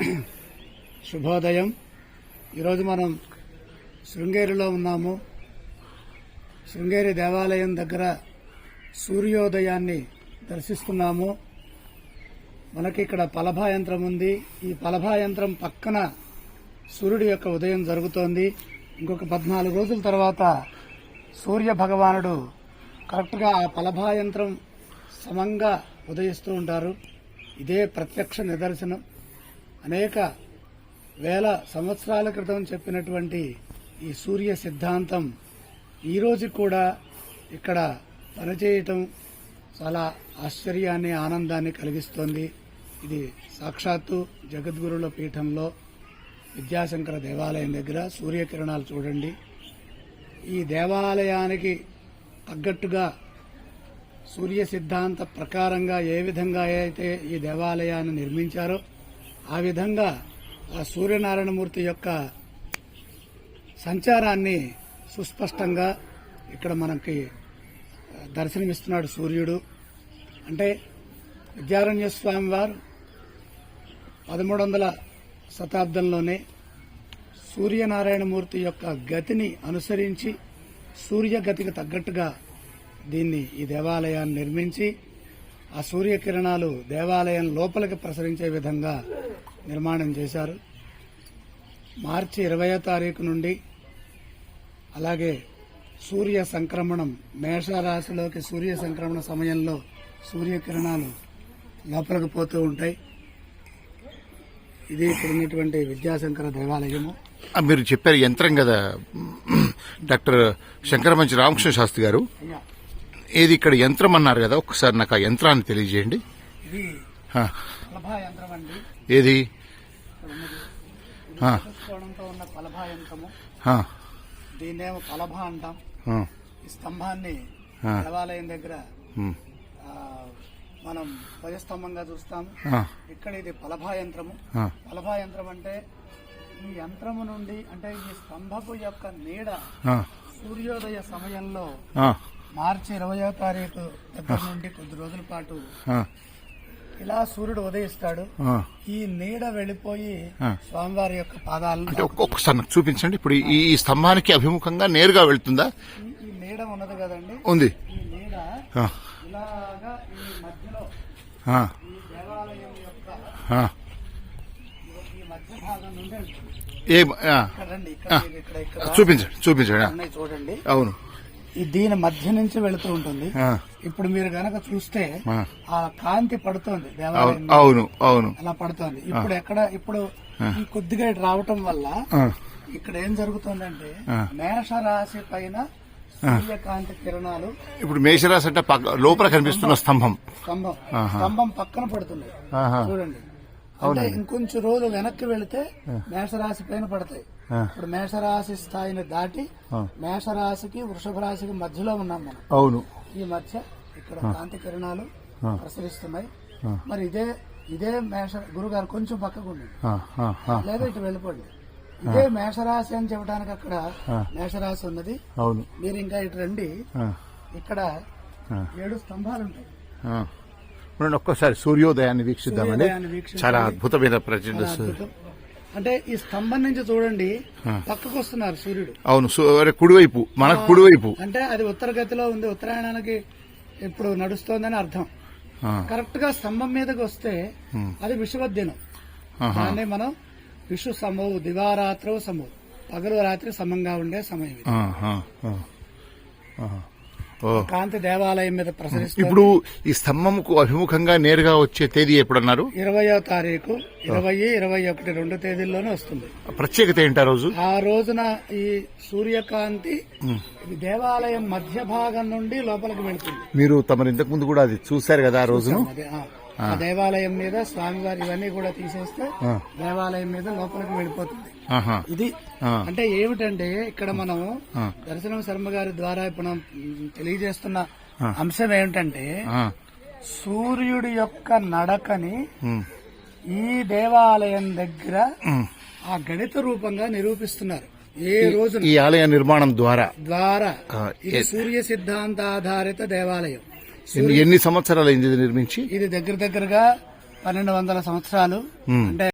శుభోదయం. ఈరోజు మనం శృంగేరిలో ఉన్నాము. శృంగేరి దేవాలయం దగ్గర సూర్యోదయాన్ని దర్శిస్తున్నాము. మనకి ఇక్కడ పలభా యంత్రం ఉంది. ఈ పలభా యంత్రం పక్కన సూర్యుడి యొక్క ఉదయం జరుగుతోంది. ఇంకొక పద్నాలుగు రోజుల తర్వాత సూర్య భగవానుడు కరెక్ట్గా ఆ పలభా యంత్రం సమంగా ఉదయిస్తూ ఉంటారు. ఇదే ప్రత్యక్ష నిదర్శనం. అనేక వేల సంవత్సరాల క్రితం చెప్పినటువంటి ఈ సూర్య సిద్ధాంతం ఈరోజు కూడా ఇక్కడ పనిచేయటం చాలా ఆశ్చర్యాన్ని ఆనందాన్ని కలిగిస్తోంది. ఇది సాక్షాత్తు జగద్గురుల పీఠంలో విద్యాశంకర దేవాలయం దగ్గర సూర్యకిరణాలు చూడండి. ఈ దేవాలయానికి తగ్గట్టుగా సూర్య సిద్ధాంత ప్రకారంగా ఏ విధంగా అయితే ఈ దేవాలయాన్ని నిర్మించారో ఆ విధంగా ఆ సూర్యనారాయణమూర్తి యొక్క సంచారాన్ని సుస్పష్టంగా ఇక్కడ మనకి దర్శనమిస్తున్నాడు సూర్యుడు. అంటే విద్యారణ్య స్వామి వారు పదమూడు వందల శతాబ్దంలోనే సూర్యనారాయణమూర్తి యొక్క గతిని అనుసరించి సూర్యగతికి తగ్గట్టుగా దీన్ని ఈ దేవాలయాన్ని నిర్మించి ఆ సూర్యకిరణాలు దేవాలయం లోపలికి ప్రసరించే విధంగా నిర్మాణం చేశారు. మార్చి ఇరవయో తారీఖు నుండి అలాగే సూర్య సంక్రమణం మేషరాశిలోకి సూర్య సంక్రమణ సమయంలో సూర్యకిరణాలు లోపలికి పోతూ ఉంటాయి. ఇది ఇక్కడ ఉన్నటువంటి విద్యాశంకర దేవాలయము. మీరు చెప్పారు యంత్రం కదా డాక్టర్ శంకరమంచి రామకృష్ణ శాస్త్రి గారు. ఏది ఇక్కడ యంత్రం అన్నారు కదా ఒకసారి నాకు ఆ యంత్రాన్ని తెలియజేయండి. ఇది యంత్రం అండి ఏది. చతుష్కోణంతో ఉన్న పలభా యంత్రము దీన్నేమో పలభ అంటాం. ఈ స్తంభాన్ని. దేవాలయం దగ్గర మనం ధ్వజస్తంభంగా చూస్తాము ఇక్కడ ఇది పలభా యంత్రము పలభా యంత్రం అంటే ఈ యంత్రము నుండి అంటే ఈ స్తంభపు యొక్క నీడ సూర్యోదయ సమయంలో మార్చి ఇరవయో తారీఖు దగ్గర నుండి కొద్ది రోజుల పాటు ఇలా సూర్యుడు ఉదయిస్తాడు. ఈ నీడ వెళ్ళిపోయి. స్వామివారి యొక్క పాదాలను అంటే ఒక్క- ఒక్కసారి నాకు చూపించండి. ఇప్పుడు ఈ స్తంభానికి అభిముఖంగా నేరుగా వెళ్తుందా? ఈ- నీడ ఉన్నది కదండి. ఉంది. ఈ నీడ ఆ, ఇలాగా ఈ మధ్యలో ఆ, ఈ దేవాలయం యొక్క ఆ. ఈ మధ్య భాగం నుండి వెళ్తుంది. ఏ ఆ, ఇక్కడ రండి. ఇక్కడ ఇది ఇక్కడ ఇక్కడ చూపించండి. చూపించండి. చూడండి. అవును. దీని మధ్య నుంచి వెళుతూ ఉంటుంది. ఇప్పుడు మీరు గనక చూస్తే ఆ. కాంతి పడుతోంది అవును దేవాలయం. అవును అవును. అలా పడుతోంది. ఇప్పుడు ఎక్కడ ఇప్పుడు ఈ కొద్దిగా రావటం వల్ల ఇక్కడ ఏం జరుగుతుందంటే. మేష రాశి పైన సూర్యకాంతి కిరణాలు ఇప్పుడు మేషరాశి అంటే లోపల కనిపిస్తున్న స్తంభం. స్తంభం. స్తంభం. పక్కన ఆహా. చూడండి. అంటే ఇంకొంచెం రోజులు వెనక్కి వెళితే మేషరాశి పైన పడతాయి. ఇప్పుడు మేషరాశి స్థాయిని దాటి మేషరాశికి వృషభ రాశికి మధ్యలో ఉన్నాం మనం. అవును. ఈ మధ్య ఇక్కడ కాంతి కిరణాలు ప్రసరిస్తున్నాయి. మరి ఇదే ఇదే మేష గురుగారు కొంచెం పక్కకు ఉండండి లేదా ఇటు వెళ్ళిపోండి. ఇదే మేషరాశి అని చెప్పడానికి అక్కడ మేషరాశి ఉన్నది. అవును. మీరు ఇంకా ఇటు రండి. ఇక్కడ. ఏడు స్తంభాలు ఉంటాయి. మనం ఒక్కసారి సూర్యోదయాన్ని వీక్షిద్దామండి. వీక్షించాలి. చాలా అద్భుతమైన అద్భుతం. అంటే ఈ స్తంభం నుంచి చూడండి పక్కకు వస్తున్నారు సూర్యుడు. అవును కుడివైపు మనకు కుడివైపు. అంటే అది ఉత్తర గతిలో ఉంది. ఉత్తరాయణానికి ఇప్పుడు నడుస్తోందని అర్థం. కరెక్ట్గా స్తంభం మీదకి వస్తే అది విషువద్దినం. దాన్ని మనం విషు సమవు దివారాత్రవు సమవు పగలు రాత్రి సమంగా ఉండే సమయం కాంతి దేవాలయం మీద ప్రసరిస్తుంది ఇప్పుడు ఈ స్తంభంకు అభిముఖంగా నేరుగా వచ్చే తేదీ ఎప్పుడన్నారు? ఇరవయో తారీఖు ఇరవై ఇరవై ఒకటి రెండు తేదీల్లోనే వస్తుంది. ప్రత్యేకత ఏంటి ఆ రోజు? ఆ రోజున ఈ సూర్యకాంతి దేవాలయం మధ్య భాగం నుండి లోపలికి వెళుతుంది. మీరు తమరు ఇంతకు ముందు కూడా అది చూశారు కదా ఆ రోజును? ఆ. దేవాలయం మీద స్వామివారి ఇవన్నీ కూడా తీసేస్తే. దేవాలయం మీద లోపలికి వెళ్ళిపోతుంది. ఇది. అంటే ఏమిటంటే ఇక్కడ మనం దర్శనం శర్మ గారి ద్వారా ఇప్పుడు తెలియజేస్తున్న అంశం ఏమిటంటే. సూర్యుడి యొక్క నడకని. ఈ దేవాలయం దగ్గర. ఆ గణిత రూపంగా నిరూపిస్తున్నారు ఏ రోజు ఈ ఆలయ నిర్మాణం ద్వారా ద్వారా ఇది సూర్య సిద్ధాంత ఆధారిత దేవాలయం ఎన్ని సంవత్సరాలు అయింది ఇది నిర్మించి? ఇది దగ్గర దగ్గరగా పన్నెండు వందల సంవత్సరాలు. అంటే